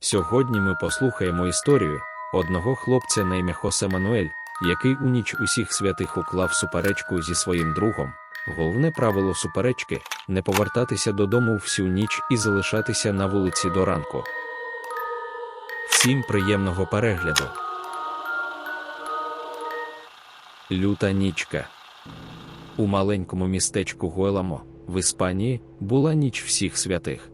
Сьогодні ми послухаємо історію одного хлопця на ім'я Хосе Мануель, який у ніч усіх святих уклав суперечку зі своїм другом. Головне правило суперечки не повертатися додому всю ніч і залишатися на вулиці до ранку. Всім приємного перегляду. Люта нічка. У маленькому містечку Гуеламо в Іспанії була ніч всіх святих.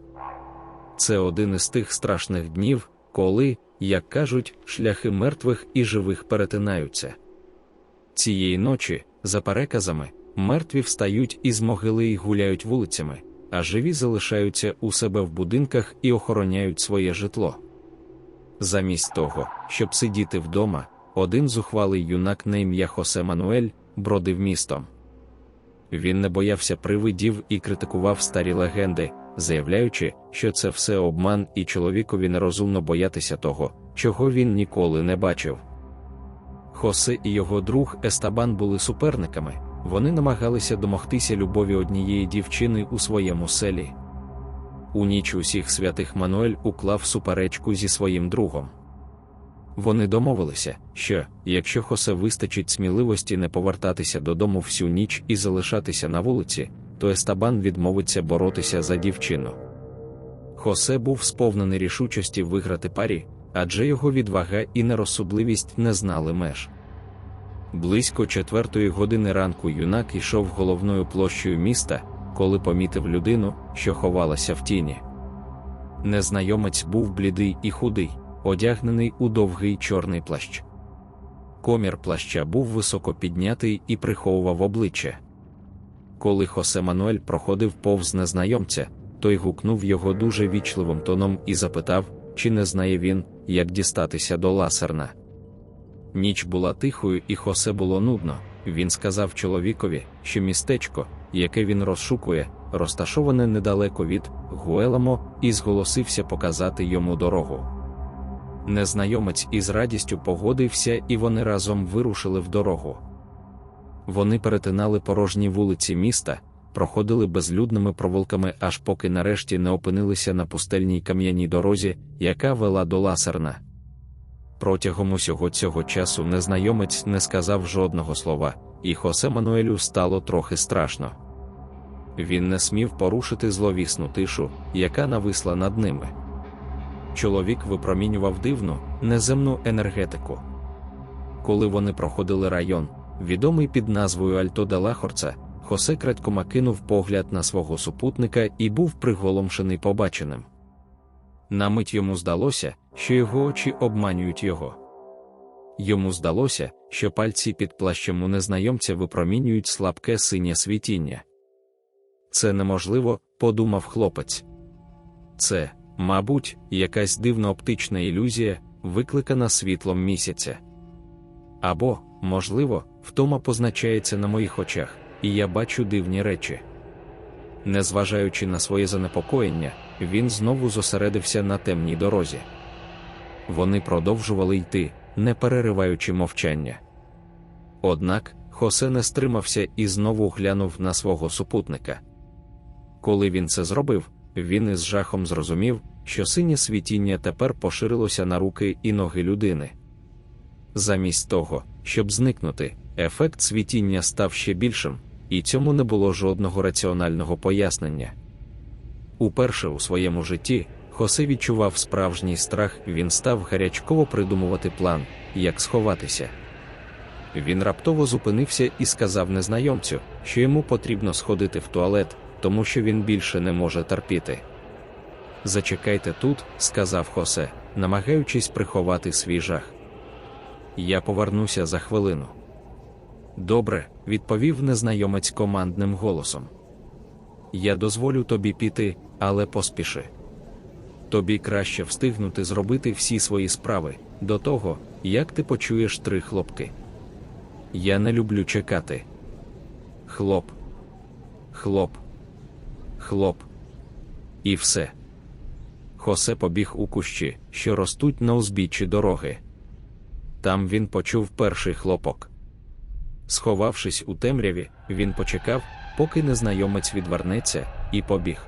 Це один із тих страшних днів, коли, як кажуть, шляхи мертвих і живих перетинаються. Цієї ночі, за переказами, мертві встають із могили і гуляють вулицями, а живі залишаються у себе в будинках і охороняють своє житло. Замість того, щоб сидіти вдома, один зухвалий юнак на ім'я Хосе Мануель бродив містом. Він не боявся привидів і критикував старі легенди, заявляючи, що це все обман і чоловікові нерозумно боятися того, чого він ніколи не бачив. Хосе і його друг Естабан були суперниками, вони намагалися домогтися любові однієї дівчини у своєму селі. У ніч усіх святих Мануель уклав суперечку зі своїм другом. Вони домовилися, що, якщо Хосе вистачить сміливості не повертатися додому всю ніч і залишатися на вулиці, то Естабан відмовиться боротися за дівчину. Хосе був сповнений рішучості виграти парі, адже його відвага і нерозсудливість не знали меж. Близько четвертої години ранку юнак йшов головною площею міста, коли помітив людину, що ховалася в тіні. Незнайомець був блідий і худий, одягнений у довгий чорний плащ. Комір плаща був високо піднятий і приховував обличчя. Коли Хосе Мануель проходив повз незнайомця, той гукнув його дуже вічливим тоном і запитав, чи не знає він, як дістатися до ласерна. Ніч була тихою, і Хосе було нудно. Він сказав чоловікові, що містечко, яке він розшукує, розташоване недалеко від Гуеламо, і зголосився показати йому дорогу. Незнайомець із радістю погодився, і вони разом вирушили в дорогу. Вони перетинали порожні вулиці міста, проходили безлюдними провулками, аж поки нарешті не опинилися на пустельній кам'яній дорозі, яка вела до ласерна. Протягом усього цього часу незнайомець не сказав жодного слова, і Хосе Мануелю стало трохи страшно. Він не смів порушити зловісну тишу, яка нависла над ними. Чоловік випромінював дивну, неземну енергетику. Коли вони проходили район, відомий під назвою Альто де Лахорца, Хосе крадькома кинув погляд на свого супутника і був приголомшений побаченим. На мить йому здалося, що його очі обманюють його. Йому здалося, що пальці під плащем у незнайомця випромінюють слабке синє світіння. Це неможливо, подумав хлопець. Це, мабуть, якась дивна оптична ілюзія, викликана світлом місяця. Або, можливо, втома позначається на моїх очах, і я бачу дивні речі. Незважаючи на своє занепокоєння, він знову зосередився на темній дорозі. Вони продовжували йти, не перериваючи мовчання. Однак Хосе не стримався і знову глянув на свого супутника. Коли він це зробив, він із жахом зрозумів, що синє світіння тепер поширилося на руки і ноги людини. Замість того, щоб зникнути, ефект світіння став ще більшим, і цьому не було жодного раціонального пояснення. Уперше у своєму житті Хосе відчував справжній страх, він став гарячково придумувати план, як сховатися. Він раптово зупинився і сказав незнайомцю, що йому потрібно сходити в туалет, тому що він більше не може терпіти. Зачекайте тут, сказав Хосе, намагаючись приховати свій жах. Я повернуся за хвилину. Добре, відповів незнайомець командним голосом. Я дозволю тобі піти, але поспіши. Тобі краще встигнути зробити всі свої справи до того, як ти почуєш три хлопки. Я не люблю чекати. Хлоп, хлоп, хлоп. І все. Хосе побіг у кущі, що ростуть на узбіччі дороги. Там він почув перший хлопок. Сховавшись у темряві, він почекав, поки незнайомець відвернеться, і побіг.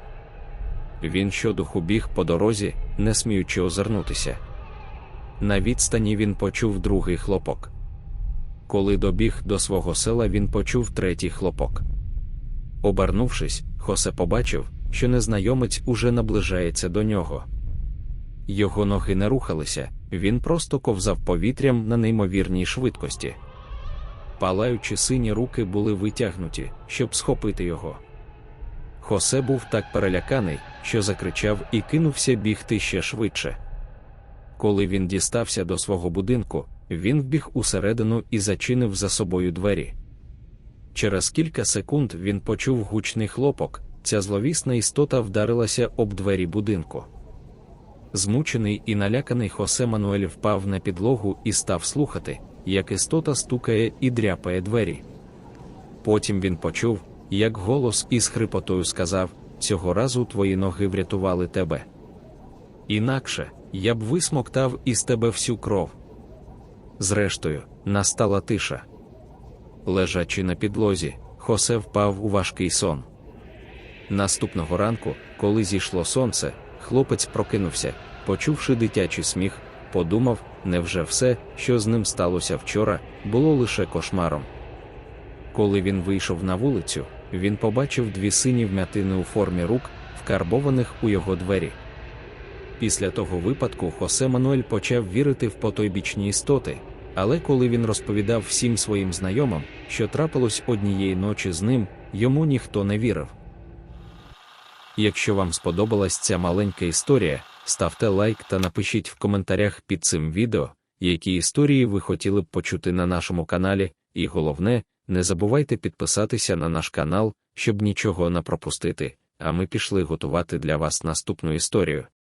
він щодуху біг по дорозі, не сміючи озирнутися. На відстані він почув другий хлопок. Коли добіг до свого села, він почув третій хлопок. Обернувшись, Хосе побачив, що незнайомець уже наближається до нього. Його ноги не рухалися, він просто ковзав повітрям на неймовірній швидкості. Палаючи сині руки були витягнуті, щоб схопити його. Хосе був так переляканий, що закричав і кинувся бігти ще швидше. Коли він дістався до свого будинку, він вбіг усередину і зачинив за собою двері. Через кілька секунд він почув гучний хлопок, ця зловісна істота вдарилася об двері будинку. Змучений і наляканий Хосе Мануель впав на підлогу і став слухати, як істота стукає і дряпає двері. Потім він почув, як голос із хрипотою сказав: Цього разу твої ноги врятували тебе. Інакше я б висмоктав із тебе всю кров. Зрештою, настала тиша. Лежачи на підлозі, Хосе впав у важкий сон. Наступного ранку, коли зійшло сонце, хлопець прокинувся, почувши дитячий сміх, подумав, невже все, що з ним сталося вчора, було лише кошмаром. Коли він вийшов на вулицю, він побачив дві сині вмятини у формі рук, вкарбованих у його двері. Після того випадку Хосе Мануель почав вірити в потойбічні істоти, але коли він розповідав всім своїм знайомим, що трапилось однієї ночі з ним, йому ніхто не вірив. Якщо вам сподобалась ця маленька історія, ставте лайк та напишіть в коментарях під цим відео, які історії ви хотіли б почути на нашому каналі, і головне, не забувайте підписатися на наш канал, щоб нічого не пропустити, а ми пішли готувати для вас наступну історію.